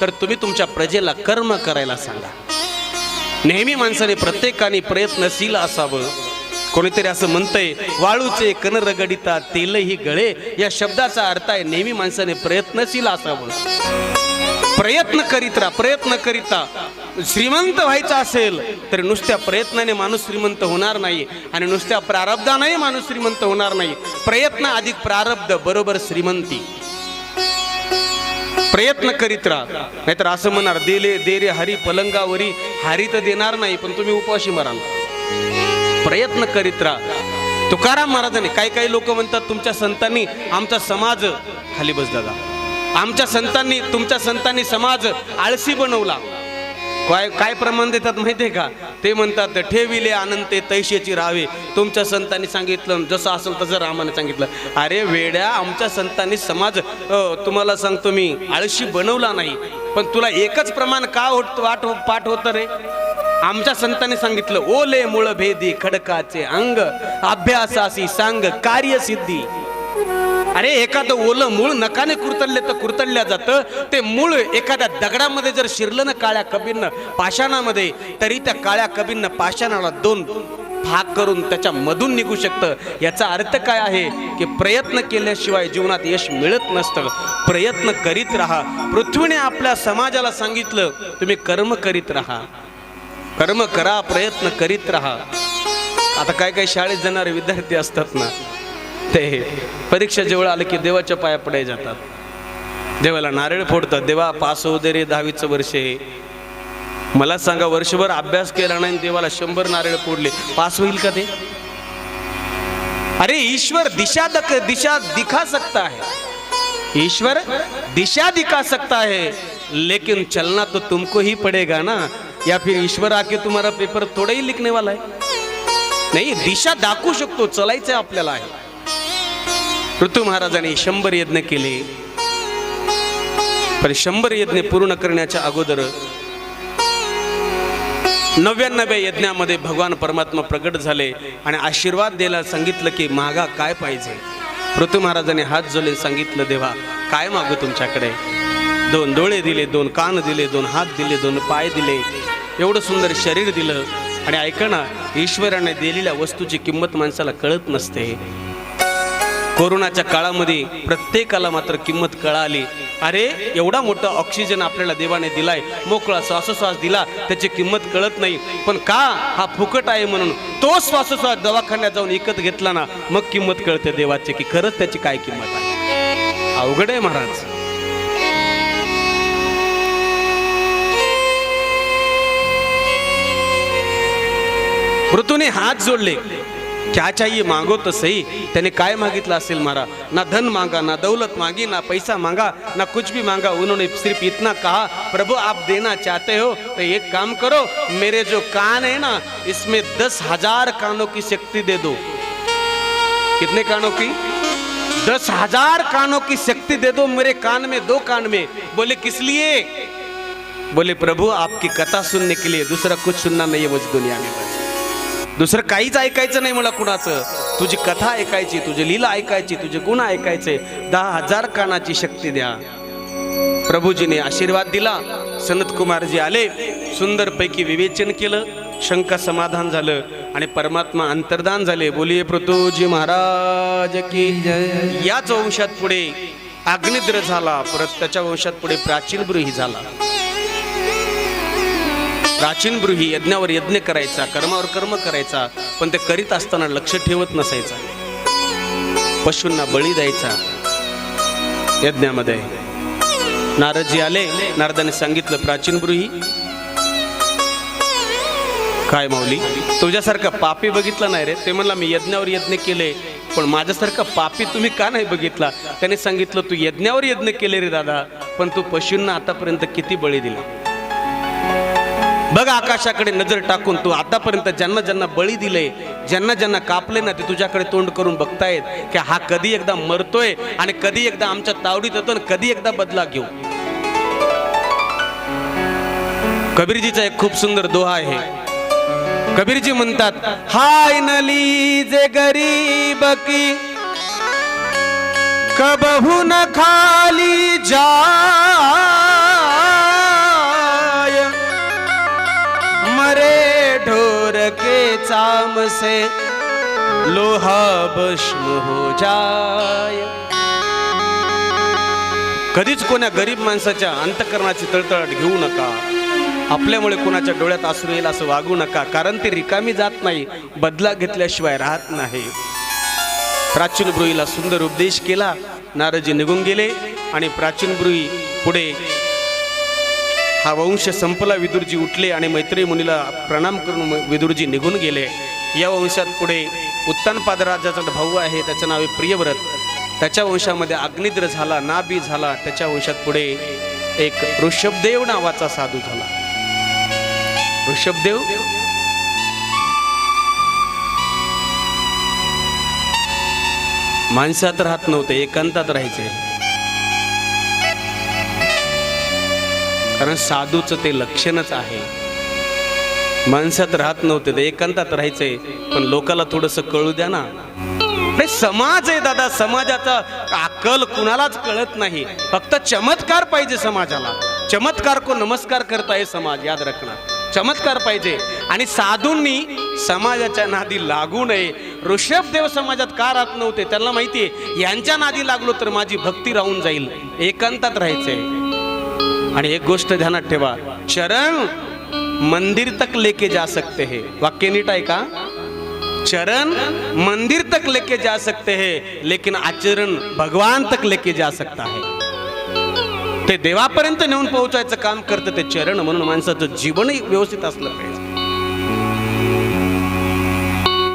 तर तुम्ही तुमच्या प्रजेला कर्म करायला सांगा. नेहमी माणसाने प्रत्येकाने प्रयत्नशील असावं. कोणीतरी असं म्हणतंय वाळूचे कनरगडिता तेलही गळे. या शब्दाचा अर्थ आहे नेहमी माणसाने प्रयत्नशील असावं. प्रयत्न करीत राहा प्रयत्न करीता श्रीमंत व्हायचं असेल तर नुसत्या प्रयत्नाने माणूस श्रीमंत होणार नाही आणि नुसत्या प्रारब्धाने माणूस श्रीमंत होणार नाही. प्रयत्न अधिक प्रारब्ध बरोबर श्रीमंती. प्रयत्न करीत राहा. नाहीतर असं म्हणणार देले दे रे हरी पलंगावरी हरी तर देणार नाही पण तुम्ही उपवाशी मराल. प्रयत्न करीत राहा. तुकाराम महाराजांनी काही काही लोक म्हणतात तुमच्या संतांनी आमचा समाज खाली बस दादा आमच्या संतांनी तुमच्या संतांनी समाज आळशी बनवला. काय काय प्रमाण देतात माहितीये का? ते म्हणतात ठेविले आनंदे तैशेची राहावे. तुमच्या संतांनी सांगितलं जसं असेल तसं रामाने सांगितलं. अरे वेड्या आमच्या संतांनी समाज तुम्हाला सांगतो मी आळशी बनवला नाही. पण तुला एकच प्रमाण का होत वाट पाठ होतं रे? आमच्या संतांनी सांगितलं ओले मुळ भेदी खडकाचे अंग अभ्यासासी सांग कार्यसिद्धी. अरे एखादं ओलं मूळ नकाने कुरतडले तर कुरतडल्या जातं. ते मूळ एखाद्या दगडामध्ये जर शिरलं ना काळ्या कबींना पाषाणामध्ये तरी त्या काळ्या कबींना पाषाणाला दोन भाग करून त्याच्या मधून निघू शकतं. याचा अर्थ काय आहे की प्रयत्न केल्याशिवाय जीवनात यश मिळत नसतं. प्रयत्न करीत राहा. पृथ्वीने आपल्या समाजाला सांगितलं तुम्ही कर्म करीत राहा. कर्म करा प्रयत्न करीत राहा. आता काय काय शाळेत जाणारे विद्यार्थी असतात ना ते परीक्षा जवळ आलं की देवाच्या पाया पडाय जातात. देवाला नारळ फोडतात. देवा पास होऊ दे रे दहावीचं वर्ष आहे मला सांगा वर्षभर अभ्यास केला नाही देवाला शंभर नारळ फोडले. पास होईल का ते? अरे ईश्वर दिशा दक दिशा दिखा सकता है. ईश्वर दिशा दिखा सकता है. लेकिन चलना तो तुमको ही पड़ेगा ना? या फिर ईश्वर आके तुम्हारा पेपर थोडंही लिखने वाला आहे नाही दिशा दाखवू शकतो. चलायचं आपल्याला आहे. ऋतू महाराजांनी शंभर यज्ञ केले. पण शंभर यज्ञ पूर्ण करण्याच्या अगोदर नव्याण्णव्या यज्ञामध्ये भगवान परमात्मा प्रकट झाले आणि आशीर्वाद द्यायला सांगितलं की मागा काय पाहिजे? ऋतू महाराजांनी हात जोले सांगितलं देवा काय मागू तुमच्याकडे? दोन डोळे दिले दोन कान दिले दोन हात दिले दोन पाय दिले. एवढं सुंदर शरीर दिलं आणि ऐका ना ईश्वराने दिलेल्या वस्तूची किंमत माणसाला कळत नसते. कोरोनाच्या काळामध्ये प्रत्येकाला मात्र किंमत कळाली. अरे एवढा मोठा ऑक्सिजन आपल्याला देवाने दिलाय. मोकळा श्वासोश्वास दिला त्याची किंमत कळत नाही. पण का हा फुकट आहे म्हणून? तो श्वासोश्वास दवाखान्यात जाऊन विकत घेतला ना मग किंमत कळते देवाची की खरंच त्याची काय किंमत आहे. अवघड आहे महाराज. ऋतूने हात जोडले. क्या चाहिए? मांगो तो सही। त्याने काय मागितलं असेल मारा? ना धन मांगा, ना दौलत मांगी, ना पैसा मांगा, ना कुछ भी मांगा, उन्होंने सिर्फ़ इतना कहा, प्रभु, आप देना चाहते हो तो एक काम करो, मेरे जो कान है ना, इसमें दस हज़ार कानों की शक्ति दे दो। कितने कानों की? दस हज़ार कानों की शक्ति दे दो मेरे कान में, दो कान में। बोले, किस लिए? बोले, प्रभु, आपकी कथा सुनने के लिए। दूसरा कुछ सुनना नहीं है मुझे दुनिया में बस। दुसरं काहीच ऐकायचं नाही मला कुणाचं. तुझी कथा ऐकायची तुझी लीला ऐकायची तुझे गुण ऐकायचे. दहा हजार कानाची शक्ती द्या. प्रभूजीने आशीर्वाद दिला. सनत कुमारजी आले. सुंदरपैकी विवेचन केलं. शंका समाधान झालं. आणि परमात्मा अंतर्धान झाले. बोलिये पृथ्वीजी महाराज की याच वंशात पुढे अग्निद्र झाला. परत त्याच्या वंशात पुढे प्राचीन ब्रूही झाला. प्राचीन ब्रूही यज्ञावर यज्ञ करायचा कर्मावर कर्म करायचा पण ते करीत असताना लक्ष ठेवत नसायचा. पशूंना बळी द्यायचा. यज्ञामध्ये नारदजी आले नारदाने सांगितलं प्राचीन ब्रूही काय माऊली तुझ्यासारखा पापी बघितला नाही रे. ते म्हणला मी यज्ञावर यज्ञ केले पण माझ्यासारखा पापी तुम्ही का नाही बघितला? त्याने सांगितलं तू यज्ञावर यज्ञ केले रे दादा पण तू पशूंना आतापर्यंत किती बळी दिला? बघ आकाशाकडे नजर टाकून तू आतापर्यंत ज्यांना ज्यांना बळी दिले ज्यांना ज्यांना कापले ना ते तुझ्याकडे तोंड करून बघतायत की हा कधी एकदा मरतोय आणि कधी एकदा आमच्या तावडीत येतो आणि कधी एकदा बदला घेऊ. कबीरजीचा एक खूप सुंदर दोहा आहे. कबीरजी म्हणतात हाय नली जे गरीब की कबहू न खाली जा चाम से लोहा भस्म हो जाय कधीच कोण्या गरीब माणसाच्या अंतकरणाची तळतळाट घेऊ नका. आपल्यामुळे कोणाच्या डोळ्यात असू येईल असं वागू नका. कारण ते रिकामी जात नाही बदला घेतल्याशिवाय राहत नाही. प्राचीन ब्रुईला सुंदर उपदेश केला. नारजी निघून गेले आणि प्राचीन ब्रुई पुढे हा वंश संपला विदुरजी उठले आणि मैत्री मुनीला प्रणाम करून म- विदुरजी निघून गेले. या वंशात पुढे उत्तानपाद राजाचा भाऊ आहे त्याचं नाव आहे प्रियव्रत. त्याच्या वंशामध्ये अग्निद्र झाला नाबी झाला. त्याच्या वंशात पुढे एक ऋषभदेव नावाचा साधू झाला. ऋषभदेव? माणसात राहत नव्हते एकांतात राहायचे. कारण साधूचं ते लक्षणच आहे. माणसात राहत नव्हते ते एकांतात राहायचंय पण लोकाला थोडस कळू द्या ना. अरे समाज आहे दादा समाजाचा अक्कल कुणालाच कळत नाही. फक्त चमत्कार पाहिजे समाजाला. चमत्कार को नमस्कार करताय समाज याद रखना. चमत्कार पाहिजे. आणि साधूंनी समाजाच्या नादी लागू नये. ऋषभदेव समाजात का राहत नव्हते? त्यांना माहितीये यांच्या नादी लागलो तर माझी भक्ती राहून जाईल. एकांतात राहायचंय. आणि एक गोष्ट ध्यानात ठेवा. चरण मंदिर तक लेके जा सकते हे. वाक्य नीट आहे का? चरण मंदिर तक लेके जा सकते हैं लेकिन आचरण भगवान तक लेके जा सकता है. ते देवापर्यंत नेऊन पोहोचायचं काम करतं ते चरण म्हणून माणसाचं जीवनही व्यवस्थित असलं पाहिजे.